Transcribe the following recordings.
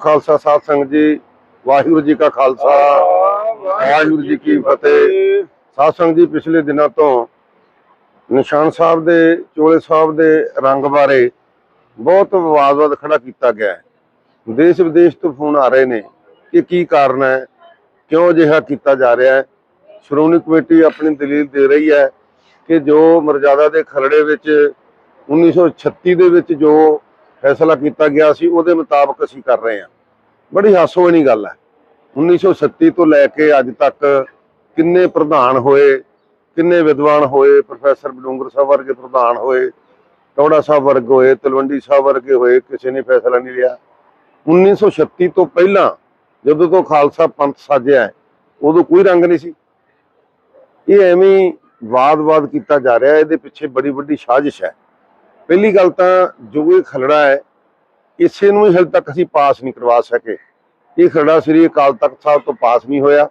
ਖਾਲਸਾ, ਸਾਧ ਸੰਗਤ ਜੀ, ਵਾਹਿਗੁਰੂ ਜੀ ਕਾ ਖਾਲਸਾ, ਵਾਹਿਗੁਰੂ ਜੀ ਕੀ ਫਤਿਹ। ਸਾਧ ਸੰਗਤ ਜੀ, ਪਿਛਲੇ ਦਿਨਾਂ ਤੋਂ ਨਿਸ਼ਾਨ ਸਾਹਿਬ ਦੇ, ਚੋਲੇ ਸਾਹਿਬ ਦੇ ਰੰਗ ਬਾਰੇ ਬਹੁਤ ਵਿਵਾਦਵਦ ਖੜਾ ਕੀਤਾ ਗਿਆ ਹੈ। ਦੇਸ਼ ਵਿਦੇਸ਼ ਤੋਂ ਫੋਨ ਆ ਰਹੇ ਨੇ ਕਿ ਕੀ ਕਾਰਨ ਹੈ, ਕਿਉਂ ਅਜਿਹਾ ਕੀਤਾ ਜਾ ਰਿਹਾ ਹੈ। ਸ਼੍ਰੋਮਣੀ ਕਮੇਟੀ ਆਪਣੀ ਦਲੀਲ ਦੇ ਰਹੀ ਹੈ ਕਿ ਜੋ ਮਰਜ਼ਾਦਾ ਦੇ ਖਰੜੇ ਵਿੱਚ 1936 ਦੇ ਵਿੱਚ ਜੋ ਫੈਸਲਾ ਕੀਤਾ ਗਿਆ ਸੀ, ਉਹਦੇ ਮੁਤਾਬਕ ਅਸੀਂ ਕਰ ਰਹੇ ਹਾਂ। ਬੜੀ ਹਾਸੋਹੀਣੀ ਗੱਲ ਹੈ। 1937 ਤੋਂ ਲੈ ਕੇ ਅੱਜ ਤੱਕ ਕਿੰਨੇ ਪ੍ਰਧਾਨ ਹੋਏ, ਕਿੰਨੇ ਵਿਦਵਾਨ ਹੋਏ, ਪ੍ਰੋਫੈਸਰ ਬਡੂੰਗਰ ਸਾਹਿਬ ਵਰਗੇ ਪ੍ਰਧਾਨ ਹੋਏ, ਟੌੜਾ ਸਾਹਿਬ ਵਰਗੇ ਹੋਏ, ਤਲਵੰਡੀ ਸਾਹਿਬ ਵਰਗੇ ਹੋਏ, ਕਿਸੇ ਨੇ ਫੈਸਲਾ ਨਹੀਂ ਲਿਆ। 1936 ਤੋਂ ਪਹਿਲਾਂ ਜਦੋਂ ਤੋਂ ਖਾਲਸਾ ਪੰਥ ਸਾਜਿਆ ਉਦੋਂ ਕੋਈ ਰੰਗ ਨਹੀਂ ਸੀ। ਇਹ ਐਵੇਂ ਵਾਦ-ਵਾਦ ਕੀਤਾ ਜਾ ਰਿਹਾ, ਇਹਦੇ ਪਿੱਛੇ ਬੜੀ ਵੱਡੀ ਸਾਜ਼ਿਸ਼ ਹੈ। ਪਹਿਲੀ ਗੱਲ ਤਾਂ ਜੋ ਇਹ ਖਲੜਾ ਹੈ, ਇਸੇ ਨੂੰ ਹੀ ਹਲ ਤੱਕ ਅਸੀਂ ਪਾਸ ਨਹੀਂ ਕਰਵਾ ਸਕੇ। ਇਹ ਖਲੜਾ ਸ੍ਰੀ ਅਕਾਲ ਤਖਤ ਸਾਹਿਬ ਤੋਂ ਪਾਸ ਨਹੀਂ ਹੋਇਆ।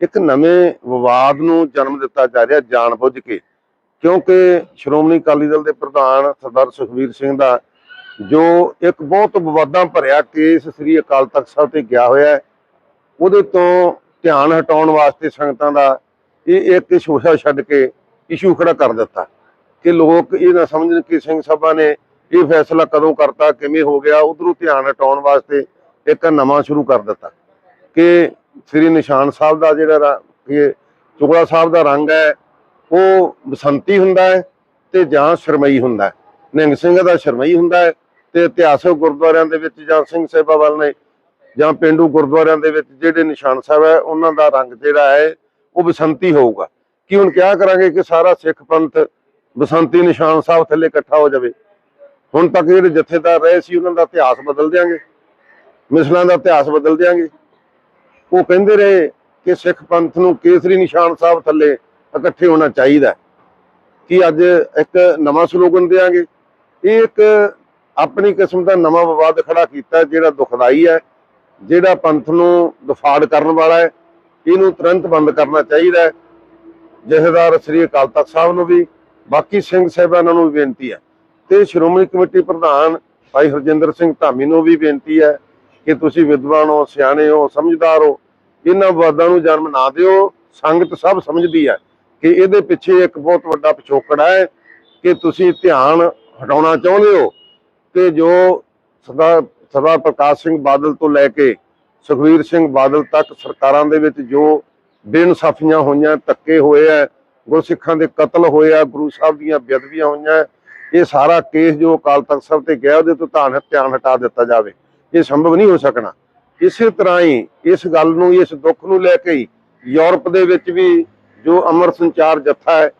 ਇੱਕ ਨਵੇਂ ਵਿਵਾਦ ਨੂੰ ਜਨਮ ਦਿੱਤਾ ਜਾ ਰਿਹਾ ਜਾਣਬੁੱਝ ਕੇ, ਕਿਉਂਕਿ ਸ਼੍ਰੋਮਣੀ ਅਕਾਲੀ ਦਲ ਦੇ ਪ੍ਰਧਾਨ ਸਰਦਾਰ ਸੁਖਬੀਰ ਸਿੰਘ ਦਾ ਜੋ ਇੱਕ ਬਹੁਤ ਵਿਵਾਦਾਂ ਭਰਿਆ ਕੇਸ ਸ੍ਰੀ ਅਕਾਲ ਤਖਤ ਸਾਹਿਬ ਤੇ ਗਿਆ ਹੋਇਆ ਹੈ, ਉਹਦੇ ਤੋਂ ਧਿਆਨ ਹਟਾਉਣ ਵਾਸਤੇ ਸੰਗਤਾਂ ਦਾ ਇਹ ਇੱਕ ਸ਼ੋਸ਼ਾ ਛੱਡ ਕੇ ਇਸ਼ੂ ਖੜਾ ਕਰ ਦਿੱਤਾ। ਕਿ ਲੋਕ ਇਹ ਨਾ ਸਮਝਣ ਕਿ ਸਿੰਘ ਸਭਾ ਨੇ ਇਹ ਫੈਸਲਾ ਕਦੋਂ ਕਰਤਾ, ਕਿਵੇਂ ਹੋ ਗਿਆ, ਉਧਰੋਂ ਧਿਆਨ ਹਟਾਉਣ ਵਾਸਤੇ ਇੱਕ ਨਵਾਂ ਸ਼ੁਰੂ ਕਰ ਦਿੱਤਾ। ਕਿ ਸ੍ਰੀ ਨਿਸ਼ਾਨ ਸਾਹਿਬ ਦਾ ਜਿਹੜਾ ਇਹ ਚੁਗਲਾ ਸਾਹਿਬ ਦਾ ਰੰਗ ਹੈ, ਉਹ ਬਸੰਤੀ ਹੁੰਦਾ ਹੈ ਤੇ ਜਾਂ ਸ਼ਰਮਈ ਹੁੰਦਾ ਹੈ। ਨਿਹੰਗ ਸਿੰਘ ਦਾ ਸ਼ਰਮਈ ਹੁੰਦਾ ਹੈ ਤੇ ਇਤਿਹਾਸਕ ਗੁਰਦੁਆਰਿਆਂ ਦੇ ਵਿੱਚ ਜਾਂ ਸਿੰਘ ਸਾਹਿਬਾਂ ਵੱਲ ਨੇ ਜਾਂ ਪਿੰਡੂ ਗੁਰਦੁਆਰਿਆਂ ਦੇ ਵਿੱਚ ਜਿਹੜੇ ਨਿਸ਼ਾਨ ਸਾਹਿਬ ਹੈ, ਉਹਨਾਂ ਦਾ ਰੰਗ ਜਿਹੜਾ ਹੈ, ਉਹ ਬਸੰਤੀ ਹੋਊਗਾ। ਕਿ ਹੁਣ ਕਿਹਾ ਕਰਾਂਗੇ ਕਿ ਸਾਰਾ ਸਿੱਖ ਪੰਥ ਬਸੰਤੀ ਨਿਸ਼ਾਨ ਸਾਹਿਬ ਥੱਲੇ ਇਕੱਠਾ ਹੋ ਜਾਵੇ। ਹੁਣ ਤੱਕ ਜਿਹੜੇ ਜਥੇਦਾਰ ਰਹੇ ਸੀ, ਉਹਨਾਂ ਦਾ ਇਤਿਹਾਸ ਬਦਲ ਦਿਆਂਗੇ। ਮਿਸਲਾਂ ਦਾ ਇਤਿਹਾਸ ਬਦਲ ਦਿਆਂਗੇ। ਉਹ ਕਹਿੰਦੇ ਰਹੇ ਕਿ ਸਿੱਖ ਪੰਥ ਨੂੰ ਕੇਸਰੀ ਨਿਸ਼ਾਨ ਸਾਹਿਬ ਥੱਲੇ ਇਕੱਠੇ ਹੋਣਾ ਚਾਹੀਦਾ ਹੈ। ਕੀ ਅੱਜ ਇੱਕ ਨਵਾਂ ਸਲੋਗਨ ਦੇਾਂਗੇ ਇਹ ਇੱਕ ਆਪਣੀ ਕਿਸਮ ਦਾ ਨਵਾਂ ਵਿਵਾਦ ਖੜਾ ਕੀਤਾ, ਜਿਹੜਾ ਦੁਖਦਾਈ ਹੈ, ਜਿਹੜਾ ਪੰਥ ਨੂੰ ਦਫਾੜ ਕਰਨ ਵਾਲਾ ਹੈ। ਇਹਨੂੰ ਤੁਰੰਤ ਬੰਦ ਕਰਨਾ ਚਾਹੀਦਾ ਹੈ। ਜਥੇਦਾਰ ਸ੍ਰੀ ਅਕਾਲ ਤਖਤ ਸਾਹਿਬ ਨੂੰ ਵੀ ਬਾਕੀ ਸਿੰਘ ਸਾਹਿਬਾਨਾਂ ਨੂੰ ਵੀ ਬੇਨਤੀ ਹੈ। ਤੇ ਸ਼੍ਰੋਮਣੀ ਕਮੇਟੀ ਪ੍ਰਧਾਨ ਭਾਈ ਹਰਜਿੰਦਰ ਸਿੰਘ ਧਾਮੀ ਨੂੰ ਵੀ ਬੇਨਤੀ ਹੈ ਕਿ ਤੁਸੀਂ ਵਿਦਵਾਨ ਹੋ, ਸਿਆਣੇ ਹੋ, ਸਮਝਦਾਰ ਹੋ, ਇਹਨਾਂ ਵਿਵਾਦਾਂ ਨੂੰ ਜਨਮ ਨਾ ਦਿਓ। ਸੰਗਤ ਸਭ ਸਮਝਦੀ ਹੈ ਕਿ ਇਹਦੇ ਪਿੱਛੇ ਇੱਕ ਬਹੁਤ ਵੱਡਾ ਪਿਛੋਕੜ ਹੈ ਕਿ ਤੁਸੀਂ ਧਿਆਨ ਹਟਾਉਣਾ ਚਾਹੁੰਦੇ ਹੋ ਤੇ ਜੋ ਸਰਦਾਰ ਸਰਦਾਰ ਪ੍ਰਕਾਸ਼ ਸਿੰਘ ਬਾਦਲ ਤੋਂ ਲੈ ਕੇ ਸੁਖਵੀਰ ਸਿੰਘ ਬਾਦਲ ਤੱਕ ਸਰਕਾਰਾਂ ਦੇ ਵਿੱਚ ਜੋ ਬੇਇਨਸਾਫੀਆਂ ਹੋਈਆਂ, ਧੱਕੇ ਹੋਏ ਆ ਗੁਰਸਿੱਖਾਂ ਦੇ ਕਤਲ ਹੋਏ ਆ, ਗੁਰੂ ਸਾਹਿਬ ਦੀਆਂ ਬੇਅਦਬੀਆਂ ਹੋਈਆਂ, ਇਹ ਸਾਰਾ ਕੇਸ ਜੋ ਅਕਾਲ ਤਖਤ ਸਾਹਿਬ ਤੇ ਗਿਆ, ਉਹਦੇ ਤੋਂ ਧਿਆਨ ਧਿਆਨ ਹਟਾ ਦਿੱਤਾ ਜਾਵੇ। ਇਹ ਸੰਭਵ ਨਹੀਂ ਹੋ ਸਕਣਾ। ਇਸੇ ਤਰ੍ਹਾਂ ਹੀ ਇਸ ਗੱਲ ਨੂੰ, ਇਸ ਦੁੱਖ ਨੂੰ ਲੈ ਕੇ ਹੀ ਯੂਰਪ ਦੇ ਵਿੱਚ ਵੀ ਜੋ ਅਮਰ ਸੰਚਾਰ ਜੱਥਾ ਹੈ,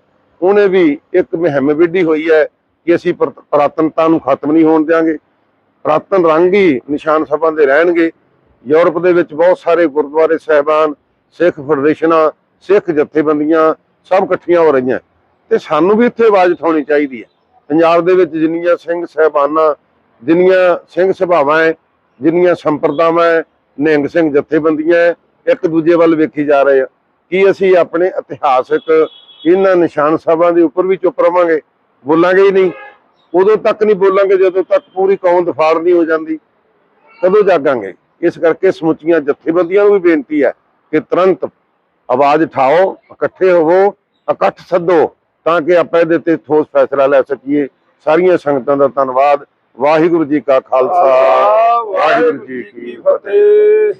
ਉਹਨੇ ਵੀ ਇੱਕ ਮੁਹਿੰਮ ਵਿੱਢੀ ਹੋਈ ਹੈ ਕਿ ਅਸੀਂ ਪ੍ਰ- ਪੁਰਾਤਨਤਾ ਨੂੰ ਖਤਮ ਨਹੀਂ ਹੋਣ ਦਿਆਂਗੇ। ਪੁਰਾਤਨ ਰੰਗ ਹੀ ਨਿਸ਼ਾਨ ਸਭਾ ਦੇ ਰਹਿਣਗੇ। ਯੂਰਪ ਦੇ ਵਿੱਚ ਬਹੁਤ ਸਾਰੇ ਗੁਰਦੁਆਰੇ, ਸਹਿਬਾਨ, ਸਿੱਖ ਫੈਡਰੇਸ਼ਨਾਂ, ਸਿੱਖ ਜਥੇਬੰਦੀਆਂ ਸਭ ਇਕੱਠੀਆਂ ਹੋ ਰਹੀਆਂ। ਤੇ ਸਾਨੂੰ ਵੀ ਇੱਥੇ ਆਵਾਜ਼ ਉਠਾਉਣੀ ਚਾਹੀਦੀ ਹੈ। ਪੰਜਾਬ ਦੇ ਵਿੱਚ ਜਿੰਨੀਆਂ ਸਿੰਘ ਸਹਿਬਾਨਾਂ ਜਿੰਨੀਆਂ ਸਿੰਘ ਸਭਾਵਾਂ ਹੈ ਜਿੰਨੀਆਂ ਸੰਪਰਦਾਵਾਂ ਹੈ ਨਿਹੰਗ ਸਿੰਘ ਜਥੇਬੰਦੀਆਂ ਹੈ, ਇੱਕ ਦੂਜੇ ਵੱਲ ਵੇਖੀ ਜਾ ਰਹੇ ਆ। ਕੀ ਅਸੀਂ ਆਪਣੇ ਇਤਿਹਾਸਕ ਇਹਨਾਂ ਨਿਸ਼ਾਨ ਸਾਹਿਬਾਂ ਦੇ ਉੱਪਰ ਵੀ ਚੁੱਪ ਰਵਾਂਗੇ? ਬੋਲਾਂਗੇ ਹੀ ਨਹੀਂ। ਉਦੋਂ ਤੱਕ ਨਹੀਂ ਬੋਲਾਂਗੇ ਜਦੋਂ ਤੱਕ ਪੂਰੀ ਕੌਮ ਦਫਾੜ ਨਹੀਂ ਹੋ ਜਾਂਦੀ। ਕਦੋਂ ਜਾਗਾਂਗੇ? ਇਸ ਕਰਕੇ ਸਮੁੱਚੀਆਂ ਜਥੇਬੰਦੀਆਂ ਨੂੰ ਵੀ ਬੇਨਤੀ ਹੈ ਕਿ ਤੁਰੰਤ ਆਵਾਜ਼ ਉਠਾਓ ਇਕੱਠੇ ਹੋਵੋ ਇਕੱਠ ਸੱਦੋ ਤਾਂ ਕਿ ਆਪਾਂ ਇਹਦੇ ਤੇ ਠੋਸ ਫੈਸਲਾ ਲੈ ਸਕੀਏ। ਸਾਰੀਆਂ ਸੰਗਤਾਂ ਦਾ ਧੰਨਵਾਦ। ਵਾਹਿਗੁਰੂ ਜੀ ਕਾ ਖਾਲਸਾ। ਵਾਹਿਗੁਰੂ ਜੀ ਕੀ ਫਤਿਹ।